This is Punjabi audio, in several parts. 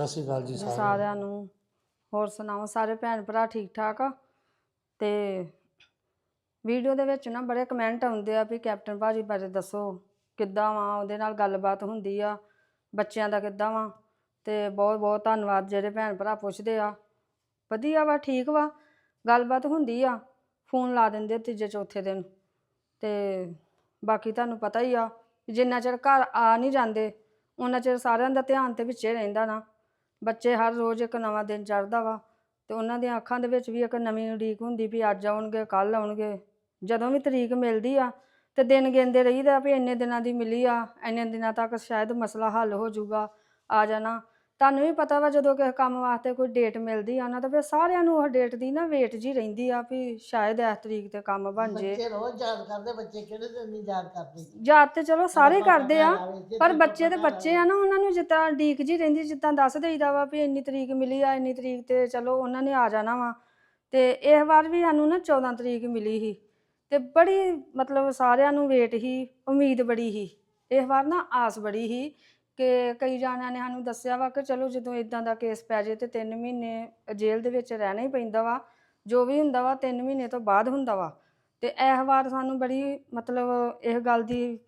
ਸਤਿ ਸ਼੍ਰੀ ਅਕਾਲ ਜੀ ਜੀ ਸਾਰਿਆਂ ਸਾਰਿਆਂ ਨੂੰ। ਹੋਰ ਸੁਣਾਓ, ਸਾਰੇ ਭੈਣ ਭਰਾ ਠੀਕ ਠਾਕ ਆ? ਤੇ ਵੀਡੀਓ ਦੇ ਵਿੱਚ ਨਾ ਬੜੇ ਕਮੈਂਟ ਆਉਂਦੇ ਆ ਵੀ ਕੈਪਟਨ ਭਾਜੀ ਬਾਰੇ ਦੱਸੋ, ਕਿੱਦਾਂ ਵਾ? ਉਹਦੇ ਨਾਲ ਗੱਲਬਾਤ ਹੁੰਦੀ ਆ, ਬੱਚਿਆਂ ਦਾ ਕਿੱਦਾਂ ਵਾ? ਤੇ ਬਹੁਤ ਬਹੁਤ ਧੰਨਵਾਦ ਜਿਹੜੇ ਭੈਣ ਭਰਾ ਪੁੱਛਦੇ ਆ। ਵਧੀਆ ਵਾ, ਠੀਕ ਵਾ? ਗੱਲਬਾਤ ਹੁੰਦੀ ਆ, ਫੋਨ ਲਾ ਦਿੰਦੇ ਆ ਤੀਜੇ ਚੌਥੇ ਦਿਨ। ਤੇ ਬਾਕੀ ਤੁਹਾਨੂੰ ਪਤਾ ਹੀ ਆ ਵੀ ਜਿੰਨਾ ਚਿਰ ਘਰ ਆ ਨਹੀਂ ਜਾਂਦੇ ਉਹਨਾਂ ਚਿਰ ਸਾਰਿਆਂ ਦਾ ਧਿਆਨ ਤੇ ਵਿੱਚੇ ਰਹਿੰਦਾ ਨਾ। ਬੱਚੇ ਹਰ ਰੋਜ਼ ਇੱਕ ਨਵਾਂ ਦਿਨ ਚੜ੍ਹਦਾ ਵਾ ਤੇ ਉਹਨਾਂ ਦੀਆਂ ਅੱਖਾਂ ਦੇ ਵਿੱਚ ਵੀ ਇੱਕ ਨਵੀਂ ਉਡੀਕ ਹੁੰਦੀ ਵੀ ਅੱਜ ਆਉਣਗੇ ਕੱਲ ਆਉਣਗੇ। ਜਦੋਂ ਵੀ ਤਰੀਕ ਮਿਲਦੀ ਆ ਤੇ ਦਿਨ ਗਿਣਦੇ ਰਹੀਦਾ ਵੀ ਇੰਨੇ ਦਿਨਾਂ ਦੀ ਮਿਲੀ ਆ, ਇੰਨੇ ਦਿਨਾਂ ਤੱਕ ਸ਼ਾਇਦ ਮਸਲਾ ਹੱਲ ਹੋ ਜਾਊਗਾ। ਆ ਜਾਣਾ। ਤੁਹਾਨੂੰ ਵੀ ਪਤਾ ਵਾ ਜਦੋਂ ਕਿਸੇ ਕੰਮ ਵਾਸਤੇ ਕੋਈ ਡੇਟ ਮਿਲਦੀ ਆ ਨਾ ਤਾਂ ਫਿਰ ਸਾਰਿਆਂ ਨੂੰ ਉਹ ਡੇਟ ਦੀ ਨਾ ਵੇਟ ਜੀ ਰਹਿੰਦੀ ਆ ਵੀ ਸ਼ਾਇਦ ਇਸ ਤਰੀਕ ਤੇ ਕੰਮ ਬਣ ਜੇ। ਬੱਚੇ ਰੋਜ਼ ਯਾਦ ਕਰਦੇ ਬੱਚੇ ਕਿਹੜੇ ਦਿਨ ਨਹੀਂ ਯਾਦ ਕਰਦੇ? ਯਾਦ ਤੇ ਚਲੋ ਸਾਰੇ ਕਰਦੇ ਆ ਪਰ ਬੱਚੇ ਤੇ ਬੱਚੇ ਆ ਨਾ ਉਹਨਾਂ ਨੂੰ ਜਿੱਦਾਂ ਡੀਕ ਜੀ ਰਹਿੰਦੀ ਜਿੱਦਾਂ ਦੱਸ ਦੇਈਦਾ ਵਾ ਵੀ ਇੰਨੀ ਤਰੀਕ ਮਿਲੀ ਆ ਇੰਨੀ ਤਰੀਕ ਤੇ ਚਲੋ ਉਹਨਾਂ ਨੇ ਆ ਜਾਣਾ ਵਾ। ਤੇ ਇਸ ਵਾਰ ਵੀ ਸਾਨੂੰ ਨਾ 14 ਤਰੀਕ ਮਿਲੀ ਸੀ। ਤੇ ਬੜੀ ਮਤਲਬ ਸਾਰਿਆਂ ਨੂੰ ਵੇਟ ਹੀ ਉਮੀਦ ਬੜੀ ਸੀ। ਇਸ ਵਾਰ ਨਾ ਆਸ ਬੜੀ ਸੀ ਕਿ ਕਈ ਜਾਣਿਆਂ ਨੇ ਸਾਨੂੰ ਦੱਸਿਆ ਵਾ ਕਿ ਚਲੋ ਜਦੋਂ ਇਦਾਂ ਦਾ ਕੇਸ ਪੈ ਜੇ ਤੇ 3 ਮਹੀਨੇ ਜੇਲ੍ਹ ਦੇ ਵਿੱਚ ਰਹਿਣਾ ਹੀ ਪੈਂਦਾ ਵਾ ਜੋ ਵੀ ਹੁੰਦਾ ਵਾ 3 ਮਹੀਨੇ ਤੋਂ ਬਾਅਦ ਹੁੰਦਾ ਵਾ। ਤੇ ਇਸ ਵਾਰ ਸਾਨੂੰ ਬੜੀ ਮਤਲਬ ਇਸ ਗੱਲ ਦੀ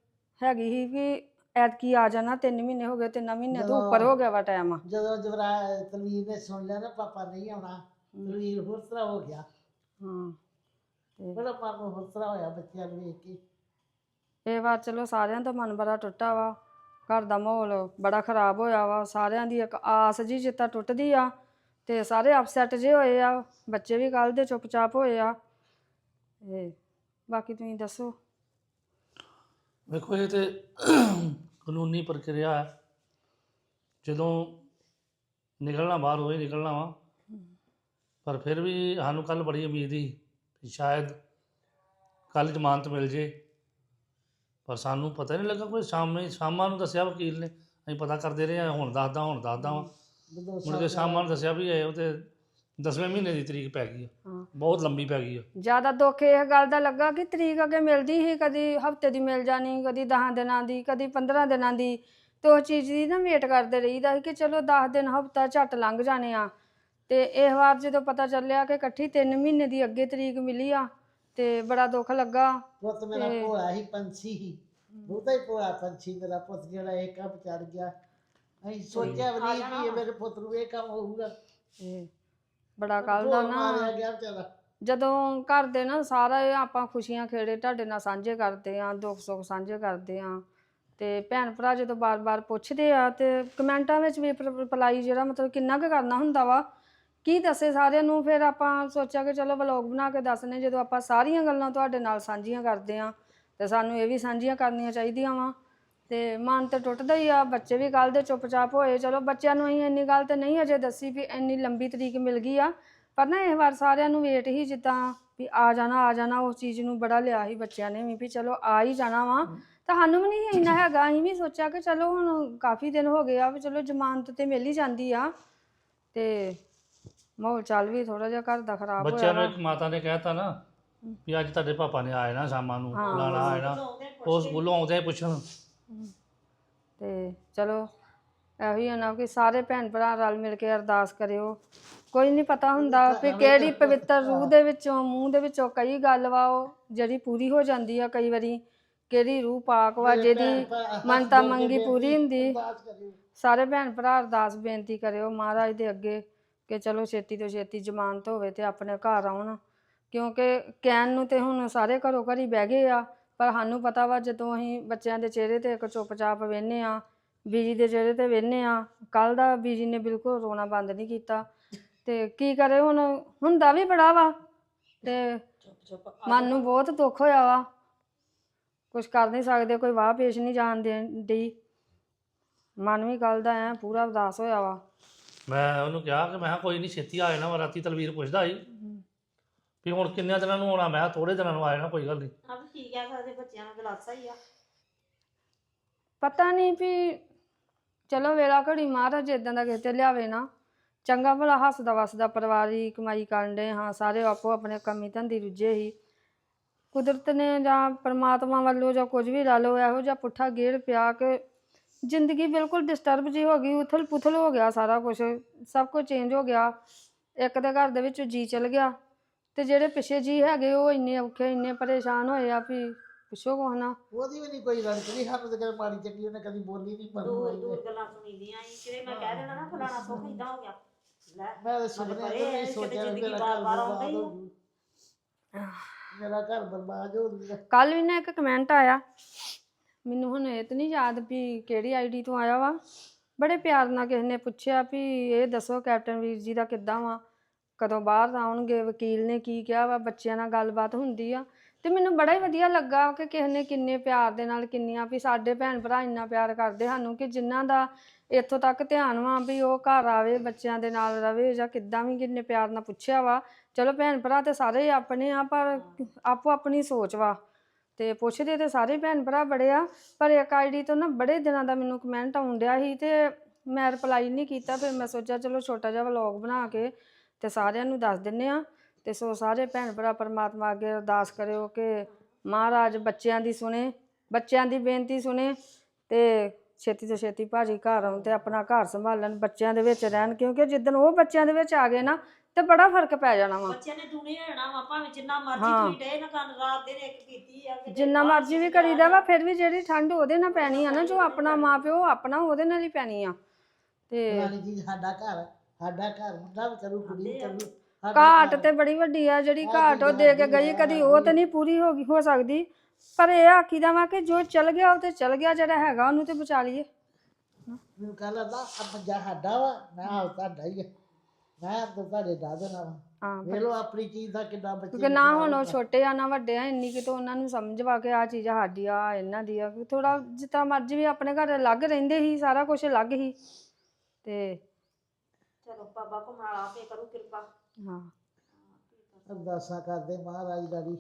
ਹੈਗੀ ਸੀ ਕਿ ਐਤਕੀ ਆ ਜਾਣਾ 3 ਮਹੀਨੇ ਹੋ ਗਏ 3 ਮਹੀਨਿਆਂ ਤੋਂ ਉੱਪਰ ਹੋ ਗਿਆ ਵਾ ਟਾਈਮ। ਜਦੋਂ ਜਵਰਾ ਤਲਵੀਰ ਨੇ ਸੁਣ ਲਿਆ ਨਾ ਪਾਪਾ ਨਹੀਂ ਆਉਣਾ ਤਲਵੀਰ ਹੋਰ ਤਰ੍ਹਾਂ ਹੋ ਗਿਆ। ਹਾਂ ਤੇ ਬੜਾ ਮਨ ਨੂੰ ਹੋਰ ਤਰ੍ਹਾਂ ਹੋਇਆ ਬੱਚਿਆਂ ਨੂੰ ਵੇਖ ਕੇ। ਇਹ ਵਾਰ ਚਲੋ ਸਾਰਿਆਂ ਦਾ ਮਨ ਬੜਾ ਟੁੱਟਾ ਵਾ। ਘਰ ਦਾ ਮਾਹੌਲ ਬੜਾ ਖਰਾਬ ਹੋਇਆ ਵਾ, ਸਾਰਿਆਂ ਦੀ ਇੱਕ ਆਸ ਜੀ ਜਿੱਤਾ ਟੁੱਟਦੀ ਆ ਤੇ ਸਾਰੇ ਅਪਸੈਟ ਜੇ ਹੋਏ ਆ, ਬੱਚੇ ਵੀ ਕੱਲ ਦੇ ਚੁੱਪਚਾਪ ਹੋਏ ਆ। ਤੇ ਬਾਕੀ ਤੁਸੀਂ ਦੱਸੋ? ਵੇਖੋ, ਇਹ ਤੇ ਕਾਨੂੰਨੀ ਪ੍ਰਕਿਰਿਆ ਹੈ। ਜਦੋਂ ਨਿਕਲਣਾ ਬਾਹਰ ਹੋਏ ਨਿਕਲਣਾ ਵਾ। ਪਰ ਫਿਰ ਵੀ ਸਾਨੂੰ ਕੱਲ ਬੜੀ ਉਮੀਦ ਸੀ ਕਿ ਸ਼ਾਇਦ ਕੱਲ ਜ਼ਮਾਨਤ ਮਿਲ ਜੇ। ਪਰ ਸਾਨੂੰ ਪਤਾ ਨਹੀਂ ਲੱਗਾ ਕੋਈ ਸ਼ਾਮੇ ਸ਼ਾਮਾਂ ਨੂੰ ਦੱਸਿਆ ਵਕੀਲ ਨੇ। ਅਸੀਂ ਪਤਾ ਕਰਦੇ ਰਹੇ ਹਾਂ ਹੁਣ ਦੱਸਦਾ ਹੁਣ ਦੱਸਦਾ ਵਾ। ਮੁੜ ਕੇ ਸ਼ਾਮਾਂ ਨੂੰ ਦੱਸਿਆ ਵੀ ਇਹ ਉਹ ਤੇ 10ਵੇਂ ਮਹੀਨੇ ਦੀ ਤਰੀਕ ਪੈ ਗਈ ਆ। ਹਾਂ। ਬਹੁਤ ਲੰਬੀ ਪੈ ਗਈ ਆ। ਜ਼ਿਆਦਾ ਦੁੱਖ ਇਹ ਗੱਲ ਦਾ ਲੱਗਾ ਕਿ ਤਰੀਕ ਅੱਗੇ ਮਿਲਦੀ ਸੀ ਕਦੀ ਹਫ਼ਤੇ ਦੀ ਮਿਲ ਜਾਣੀ ਕਦੀ 10 ਦਿਨਾਂ ਦੀ ਕਦੀ 15 ਦਿਨਾਂ ਦੀ। ਤੇ ਉਹ ਚੀਜ਼ ਦੀ ਨਾ ਵੇਟ ਕਰਦੇ ਰਹੀਦਾ ਸੀ ਕਿ ਚਲੋ 10 ਦਿਨ ਹਫਤਾ ਝੱਟ ਲੰਘ ਜਾਣੇ ਆ। ਤੇ ਇਸ ਵਾਰ ਜਦੋਂ ਪਤਾ ਚੱਲਿਆ ਕਿ ਇਕੱਠੀ 3 ਮਹੀਨੇ ਦੀ ਅੱਗੇ ਤਰੀਕ ਮਿਲੀ ਆ ਤੇ ਬੜਾ ਦੁੱਖ ਲੱਗਾ। ਪੁੱਤ ਮੇਰਾ ਤੇ- ਭੋਲਾ ਹੀ ਪੰਛੀ ਹੀ। ਬਹੁਤਾ ਹੀ ਭੋਲਾ ਪੰਛੀ ਮੇਰਾ ਪੁੱਤ ਜਿਹੜਾ ਇਹ ਕੰਮ ਚੜ ਗਿਆ। ਅਸੀਂ ਸੋਚਿਆ ਵੀ ਨਹੀਂ ਕਿ ਇਹ ਮੇਰੇ ਪੁੱਤ ਨੂੰ ਇਹ ਕੰਮ ਹੋਊਗਾ। ਤੇ ਬੜਾ ਕੱਲ ਦਾ ਭੋਲ ਮਾਰਿਆ ਨਾ ਗਿਆ ਵਿਚਾਰਾ। ਜਦੋਂ ਘਰ ਦੇ ਨਾ ਸਾਰਾ ਇਹ ਆਪਾਂ ਖੁਸ਼ੀਆਂ ਖੇੜੇ ਤੁਹਾਡੇ ਨਾਲ ਸਾਂਝੇ ਕਰਦੇ ਆ ਦੁੱਖ ਸੁੱਖ ਸਾਂਝੇ ਕਰਦੇ ਆ ਤੇ ਭੈਣ ਭਰਾ ਜਦੋਂ ਬਾਰ-ਬਾਰ ਪੁੱਛਦੇ ਆ ਤੇ ਕਮੈਂਟਾਂ ਵਿੱਚ ਵੀ ਰਿਪਲਾਈ ਜਿਹੜਾ ਮਤਲਬ ਕਿੰਨਾ ਕੁ ਕਰਨਾ ਹੁੰਦਾ ਵਾ। ਕੀ ਦੱਸੇ ਸਾਰਿਆਂ ਨੂੰ? ਫਿਰ ਆਪਾਂ ਸੋਚਿਆ ਕਿ ਚਲੋ ਵਲੌਗ ਬਣਾ ਕੇ ਦੱਸਨੇ, ਜਦੋਂ ਆਪਾਂ ਸਾਰੀਆਂ ਗੱਲਾਂ ਤੁਹਾਡੇ ਨਾਲ ਸਾਂਝੀਆਂ ਕਰਦੇ ਆ ਤੇ ਸਾਨੂੰ ਇਹ ਵੀ ਸਾਂਝੀਆਂ ਕਰਨੀਆਂ ਚਾਹੀਦੀਆਂ ਵਾ। ਤੇ ਮਨ ਤੇ ਟੁੱਟਦਾ ਹੀ ਆ, ਬੱਚੇ ਵੀ ਕੱਲ ਦੇ ਚੁੱਪਚਾਪ ਹੋਏ। ਚਲੋ ਬੱਚਿਆਂ ਨੂੰ ਅਸੀਂ ਇੰਨੀ ਗੱਲ ਤੇ ਨਹੀਂ ਅਜੇ ਦੱਸੀ ਵੀ ਇੰਨੀ ਲੰਬੀ ਤਰੀਕ ਮਿਲ ਗਈ ਆ, ਪਰ ਨਾ ਇਹ ਵਾਰ ਸਾਰਿਆਂ ਨੂੰ ਵੇਟ ਹੀ ਜਿੱਦਾਂ ਵੀ ਆ ਜਾਣਾ ਆ ਜਾਣਾ, ਉਸ ਚੀਜ਼ ਨੂੰ ਬੜਾ ਲਿਆ ਸੀ ਬੱਚਿਆਂ ਨੇ ਵੀ ਵੀ ਚਲੋ ਆ ਹੀ ਜਾਣਾ ਵਾ। ਤਾਂ ਸਾਨੂੰ ਵੀ ਨਹੀਂ ਇੰਨਾ ਹੈਗਾ, ਅਸੀਂ ਵੀ ਸੋਚਿਆ ਕਿ ਚਲੋ ਹੁਣ ਕਾਫੀ ਦਿਨ ਹੋ ਗਏ ਆ, ਵੀ ਚਲੋ ਜ਼ਮਾਨਤ ਤੇ ਮਿਲ ਹੀ ਜਾਂਦੀ ਆ। ਤੇ ਮਾਹੌਲ ਚੱਲ ਵੀ ਥੋੜਾ ਜਿਹਾ ਘਰ ਦਾ ਖਰਾਬ ਹੋਇਆ ਬੱਚਿਆਂ ਨੂੰ ਇੱਕ ਮਾਤਾ ਨੇ ਕਹਿਤਾ ਨਾ ਵੀ ਅੱਜ ਤੁਹਾਡੇ ਪਾਪਾ ਨੇ ਆਏ ਨਾ ਸ਼ਾਮਾਂ ਨੂੰ ਹਾਂ। ਫਲਾਣਾ ਆਏ ਨਾ। ਉਹ ਸਕੂਲੋਂ ਆਉਂਦੇ ਹੀ। ਪੁੱਛਣ ਤੇ ਚਲੋ ਇਹੋ ਹੀ ਆ ਨਾ ਕਿ ਸਾਰੇ ਭੈਣ ਭਰਾ ਰਲ ਮਿਲ ਕੇ ਅਰਦਾਸ ਕਰਿਓ। ਕੋਈ ਨਹੀਂ ਪਤਾ ਹੁੰਦਾ ਵੀ ਕਿਹੜੀ ਪਵਿੱਤਰ ਰੂਹ ਦੇ ਵਿੱਚੋਂ ਮੂੰਹ ਦੇ ਵਿੱਚੋਂ ਕਈ ਗੱਲ ਵਾ ਉਹ ਜਿਹੜੀ ਪੂਰੀ ਹੋ ਜਾਂਦੀ ਆ ਕਈ ਵਾਰੀ। ਕਿਹੜੀ ਰੂਹ ਪਾਕ ਵਾ ਜਿਹਦੀ ਮੰਨਤਾ ਮੰਗੀ ਪੂਰੀ ਹੁੰਦੀ। ਸਾਰੇ ਭੈਣ ਭਰਾ ਅਰਦਾਸ ਬੇਨਤੀ ਕਰਿਓ ਮਹਾਰਾਜ ਦੇ ਅੱਗੇ। ਕਿ ਚਲੋ ਛੇਤੀ ਤੋਂ ਛੇਤੀ ਜ਼ਮਾਨਤ ਹੋਵੇ ਤੇ ਆਪਣੇ ਘਰ ਆਉਣ। ਕਿਉਂਕਿ ਕਹਿਣ ਨੂੰ ਤੇ ਹੁਣ ਸਾਰੇ ਘਰੋਂ ਘਰੀ ਬਹਿ ਗਏ ਆ, ਪਰ ਸਾਨੂੰ ਪਤਾ ਵਾ ਜਦੋਂ ਅਸੀਂ ਬੱਚਿਆਂ ਦੇ ਚਿਹਰੇ ਤੇ ਇੱਕ ਚੁੱਪਚਾਪ ਵੇਨੇ ਆ, ਬੀਜੀ ਦੇ ਚਿਹਰੇ ਤੇ ਵੇਨੇ ਆ ਕੱਲ ਦਾ ਬੀਜੀ ਨੇ ਬਿਲਕੁਲ ਰੋਣਾ ਬੰਦ ਨਹੀਂ ਕੀਤਾ। ਤੇ ਕੀ ਕਰੇ ਹੁਣ? ਹੁੰਦਾ ਵੀ ਬੜਾ ਵਾ ਤੇ ਮਨ ਨੂੰ ਬਹੁਤ ਦੁੱਖ ਹੋਇਆ ਵਾ। ਕੁਝ ਕਰ ਨਹੀਂ ਸਕਦੇ, ਕੋਈ ਵਾਹ ਪੇਸ਼ ਨਹੀਂ ਜਾਣ ਦੇਣ ਦੀ ਮਨ ਵੀ ਕੱਲ ਦਾ ਐ ਪੂਰਾ ਉਦਾਸ ਹੋਇਆ ਵਾ। ਮੈਂ ਉਹਨੂੰ ਕਿਹਾ ਕਿ ਮੈਂ ਕਿਹਾ ਕੋਈ ਨਹੀਂ ਛੇਤੀ ਆ ਜਾਣਾ ਵਾ ਰਾਤੀ ਤਲਵੀਰ ਪੁੱਛਦਾ ਸੀ। ਵੀ ਹੁਣ ਕਿੰਨੇ ਦਿਨਾਂ ਨੂੰ ਆਉਣਾ? ਮੈਂ ਥੋੜੇ ਦਿਨਾਂ ਨੂੰ ਆ ਜਾਣਾ ਕੋਈ ਗੱਲ ਨਹੀਂ ਆ ਵੀ ਕੀ ਕਹਿ ਸਕਦੇ ਬੱਚਿਆਂ ਨੂੰ ਗਲਾਸਾ ਹੀ ਆ। ਪਤਾ ਨਹੀਂ ਵੀ ਚਲੋ ਵੇਲਾ ਘੜੀ ਮਹਾਰਾਜ ਇਦਾਂ ਦਾ ਕਿਤੇ ਲਿਆਵੇ ਨਾ। ਚੰਗਾ ਭਲਾ ਹੱਸਦਾ ਵਸਦਾ ਪਰਿਵਾਰ ਹੀ ਕਮਾਈ ਕਰਨ ਦੇ ਹਾਂ ਸਾਰੇ ਆਪੋ ਆਪਣੇ ਕੰਮੀ ਧੰਦੀ ਰੁੱਝੇ ਹੀ। ਕੁਦਰਤ ਨੇ ਜਾਂ ਪ੍ਰਮਾਤਮਾ ਵੱਲੋਂ ਜਾਂ ਕੁਝ ਵੀ ਲਾ ਲਓ ਇਹੋ ਜਿਹਾ ਪੁੱਠਾ ਗੇੜ ਪਿਆ ਕਿ ਜ਼ਿੰਦਗੀ ਬਿਲਕੁਲ ਡਿਸਟਰਬ ਜੀ ਹੋ ਗਈ ਉਥਲ ਪੁਥਲ ਹੋ ਗਿਆ ਸਾਰਾ ਕੁਝ ਸਭ ਕੁਝ ਚੇਂਜ ਹੋ ਗਿਆ। ਇੱਕ ਦੇ ਘਰ ਦੇ ਵਿੱਚ ਜੀ ਚਲ ਗਿਆ ਤੇ ਜਿਹੜੇ ਪਿੱਛੇ ਜੀ ਹੈਗੇ ਉਹ ਇੰਨੇ ਔਖੇ ਇੰਨੇ ਪਰੇਸ਼ਾਨ ਹੋਏ ਆ ਵੀ ਪੁੱਛੋ ਕੋ ਨਾ। ਉਹਦੀ ਵੀ ਨਹੀਂ ਕੋਈ ਰਣਕ ਨਹੀਂ ਤੇ ਕਦੇ ਮਾੜੀ ਚੰਗੀ ਉਹਨੇ ਕਦੀ ਬੋਲੀ ਨਹੀਂ ਪਰ ਦੂਰ ਦੂਰ ਗੱਲਾਂ ਸੁਣੀਦੀਆਂ ਸੀ ਕਿਤੇ ਮੈਂ ਕਹਿ ਦੇਣਾ ਨਾ ਫਲਾਣਾ ਸੁੱਖ ਇਦਾਂ ਹੋ ਗਿਆ। ਲੈ ਮੈਂ ਤਾਂ ਸੁਪਨੇ ਚ ਵੀ ਸੋਚਿਆ ਜ਼ਿੰਦਗੀ ਮੇਰਾ ਘਰ ਬਰਬਾਦ ਹੀ ਮੇਰਾ ਘਰ ਬਰਬਾਦ ਹੋ ਕੱਲ ਵੀ ਨਾ ਇੱਕ ਕਮੈਂਟ ਆਇਆ ਮੈਨੂੰ ਹੁਣ ਇਹ ਤਾਂ ਨਹੀਂ ਯਾਦ ਵੀ ਕਿਹੜੀ ਆਈਡੀ ਤੋਂ ਆਇਆ ਵਾ। ਬੜੇ ਪਿਆਰ ਨਾਲ ਕਿਸੇ ਨੇ ਪੁੱਛਿਆ ਵੀ ਇਹ ਦੱਸੋ ਕੈਪਟਨ ਵੀਰ ਜੀ ਦਾ ਕਿੱਦਾਂ ਵਾ। ਕਦੋਂ ਬਾਹਰ ਆਉਣਗੇ, ਵਕੀਲ ਨੇ ਕੀ ਕਿਹਾ ਵਾ, ਬੱਚਿਆਂ ਨਾਲ ਗੱਲਬਾਤ ਹੁੰਦੀ ਆ। ਤੇ ਮੈਨੂੰ ਬੜਾ ਹੀ ਵਧੀਆ ਲੱਗਾ ਕਿ ਕਿਸੇ ਨੇ ਕਿੰਨੇ ਪਿਆਰ ਦੇ ਨਾਲ ਕਿੰਨੀਆਂ ਵੀ ਸਾਡੇ ਭੈਣ ਭਰਾ ਇੰਨਾ ਪਿਆਰ ਕਰਦੇ ਸਾਨੂੰ ਕਿ ਜਿਨ੍ਹਾਂ ਦਾ ਇੱਥੋਂ ਤੱਕ ਧਿਆਨ ਵਾ ਵੀ ਉਹ ਘਰ ਆਵੇ, ਬੱਚਿਆਂ ਦੇ ਨਾਲ ਰਵੇ ਜਾਂ ਕਿੱਦਾਂ ਵੀ ਕਿੰਨੇ ਪਿਆਰ ਨਾਲ ਪੁੱਛਿਆ ਵਾ। ਚਲੋ ਭੈਣ ਭਰਾ ਤੇ ਸਾਰੇ ਹੀ ਆਪਣੇ ਆ, ਪਰ ਆਪੋ ਆਪਣੀ ਸੋਚ ਵਾ। ਤੇ ਪੁੱਛਦੇ ਤੇ ਸਾਰੇ ਭੈਣ ਭਰਾ ਬੜੇ ਆ, ਪਰ ਇੱਕ ਆਈਡੀ ਤੋਂ ਨਾ ਬੜੇ ਦਿਨਾਂ ਦਾ ਮੈਨੂੰ ਕਮੈਂਟ ਆਉਣ ਡਿਆ ਸੀ ਤੇ ਮੈਂ ਰਿਪਲਾਈ ਨਹੀਂ ਕੀਤਾ, ਫਿਰ ਮੈਂ ਸੋਚਿਆ ਚਲੋ ਛੋਟਾ ਜਿਹਾ ਵਲੌਗ ਬਣਾ ਕੇ ਤੇ ਸਾਰਿਆਂ ਨੂੰ ਦੱਸ ਦਿੰਨੇ ਆ। ਤੇ ਸੋ ਸਾਰੇ ਭੈਣ ਭਰਾ ਪਰਮਾਤਮਾ ਅੱਗੇ ਅਰਦਾਸ ਕਰਿਓ ਕਿ ਮਹਾਰਾਜ ਬੱਚਿਆਂ ਦੀ ਸੁਣੇ, ਬੱਚਿਆਂ ਦੀ ਬੇਨਤੀ ਸੁਣੇ ਤੇ ਛੇਤੀ ਤੋਂ ਛੇਤੀ ਭਾਜੀ ਘਰ ਆਉਣ ਤੇ ਆਪਣਾ ਘਰ ਸੰਭਾਲਣ ਬੱਚਿਆਂ ਦੇ ਵਿੱਚ ਰਹਿਣ ਕਿਉਂਕਿ ਜਿੱਦਣ ਉਹ ਬੱਚਿਆਂ ਦੇ ਵਿੱਚ ਆ ਗਏ ਨਾ ਤੇ ਬੜਾ ਫ਼ਰਕ ਪੈ ਜਾਣਾ ਵਾ। ਬੱਚਿਆਂ ਨੇ ਦੂਣੇ ਹੋਣਾ ਵਾ ਭਾਵੇਂ ਜਿੰਨਾ ਮਰਜ਼ੀ ਹਾਂ। ਤੁਸੀਂ ਡੇ ਨਾ ਕੰਨ ਰਾਤ ਦਿਨ ਇੱਕ ਕੀਤੀ ਆ ਕਿਤੇ ਜਿੰਨਾ ਬਾਹਰ ਮਰਜ਼ੀ ਵੀ ਕਰੀਦਾ ਵਾ ਫਿਰ ਵੀ ਜਿਹੜੀ ਠੰਡ ਉਹਦੇ ਨਾਲ ਪੈਣੀ ਆ ਨਾ ਜੋ ਆਪਣਾ ਮਾਪਿਓ ਆਪਣਾ ਉਹਦੇ ਨਾਲ ਹੀ ਪੈਣੀ ਆ। ਤੇ ਸਾਡਾ ਘਰ ਸਾਡਾ ਘਰ ਮੁੰਡਾ ਵੀ ਕਰੂ ਕੁੜੀ ਵੀ ਕਰੂ ਸਾਡਾ ਘਾਟ ਘਰ। ਤੇ ਬੜੀ ਵੱਡੀ ਆ ਜਿਹੜੀ ਘਾਟ ਉਹ ਦੇ ਕੇ ਗਈ ਕਦੀ ਉਹ ਤੇ ਨਹੀਂ ਪੂਰੀ ਹੋ ਗਈ ਹੋ ਸਕਦੀ। ਪਰ ਇਹ ਆਖੀਦਾ ਵਾ ਕਿ ਜੋ ਚਲ ਗਿਆ ਉਹ ਤੇ ਚਲ ਗਿਆ ਜਿਹੜਾ ਹੈਗਾ ਉਹਨੂੰ ਤੇ ਬਚਾ ਲਈਏ। ਮੈਨੂੰ ਕਹਿ ਲੱਗਾ ਆ ਪੰਜਾ ਸਾਡਾ ਵਾ ਮੈਂ ਆ ਤੁਹਾਡਾ ਹੀ ਆ। ਮੈਂ ਤਾਂ ਤੁਹਾਡੇ ਦਾ ਦੇਣਾ ਵਾ ਹਾਂ ਵੇਖ ਲਓ ਆਪਣੀ ਚੀਜ਼ ਦਾ ਕਿੰਨਾ ਬੱਚੇ ਕਿਉਂਕਿ ਨਾ ਹੁਣ ਉਹ ਛੋਟੇ ਆ ਨਾ ਵੱਡੇ ਆ ਇੰਨੀ ਕਿਤੇ ਉਹਨਾਂ ਨੂੰ ਸਮਝ ਵਾ ਕੇ ਆ ਚੀਜ਼ ਸਾਡੀ ਆ ਇਹਨਾਂ ਦੀ ਆ। ਥੋੜਾ ਜਿੱਦਾਂ ਮਰਜ਼ੀ ਵੀ ਆਪਣੇ ਘਰ ਅਲੱਗ ਰਹਿੰਦੇ ਸੀ ਸਾਰਾ ਕੁਝ ਅਲੱਗ ਹੀ ਤੇ ਚਲੋ ਬਾਬਾ ਘੁਮਣਾ ਲਾ ਕੇ ਕਰੂ ਕਿਰਪਾ। ਹਾਂ। ਅਰਦਾਸਾਂ ਕਰਦੇ ਮਹਾਰਾਜ ਗਾੜੀ।